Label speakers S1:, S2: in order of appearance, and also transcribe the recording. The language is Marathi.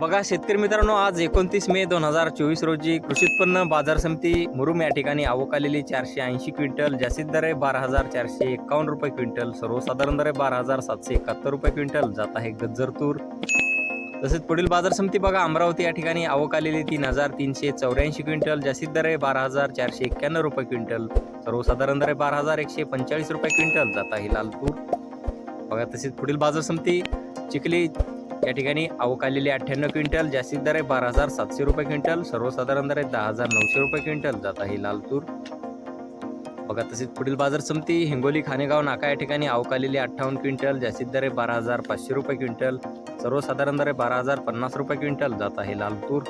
S1: बघा शेतकरी मित्रांनो आज एकोणतीस मे दोन हजार चोवीस रोजी कृषी उत्पन्न बाजार समिती मुरुम या ठिकाणी आवकालेली चारशे ऐंशी क्विंटल जास्तीत दर आहे बारा हजार चारशे एकावन्न रुपये क्विंटल सर्वसाधारण दर आहे बारा हजार सातशे एकाहत्तर रुपये क्विंटल जात आहे गज्जर तूर. तसेच पुढील बाजार समिती बघा अमरावती या ठिकाणी आवक आलेली तीन हजार तीनशे चौऱ्याऐंशी क्विंटल जास्तीत दर आहे बारा हजार चारशे एक्क्याण्णव रुपये क्विंटल सर्वसाधारण दर आहे बारा हजार एकशे पंचेचाळीस रुपये क्विंटल जात आहे लाल तूर. बघा तसेच पुढील बाजार समिती चिखली या ठिकाणी आवक आलेली अठ्ठ्याण्णव क्विंटल जास्तीत दर आहे बारा हजार सातशे रुपये क्विंटल. सर्वसाधारण दर आहे दहा हजार नऊशे रुपये क्विंटल. जात आहे लाल तूर बघा तसेच पुढील बाजार समिती हिंगोली खानेगाव नाका या ठिकाणी आवक आलेली अठ्ठावन्न क्विंटल जास्तीत दर आहे बारा हजार पाचशे रुपये क्विंटल. सर्वसाधारण दर आहे बारा हजार पन्नास रुपये क्विंटल. जात आहे लाल तूर